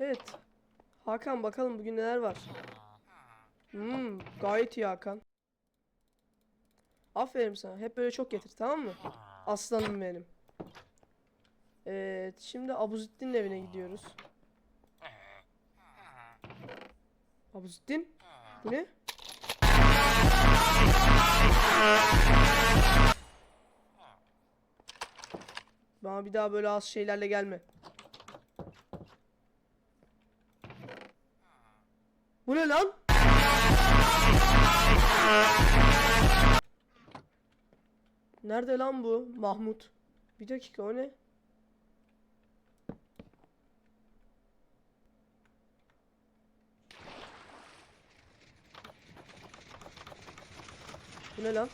Evet. Hakan bakalım bugün neler var. Hmm, gayet iyi Hakan. Aferin sana. Hep böyle çok getir tamam mı? Aslanım benim. Evet, şimdi Abuzittin'in evine gidiyoruz. Abuzittin? Bu ne? Bana bir daha böyle az şeylerle gelme. Bu ne lan? Nerede lan bu Mahmut? Bir dakika o ne? Bu ne lan?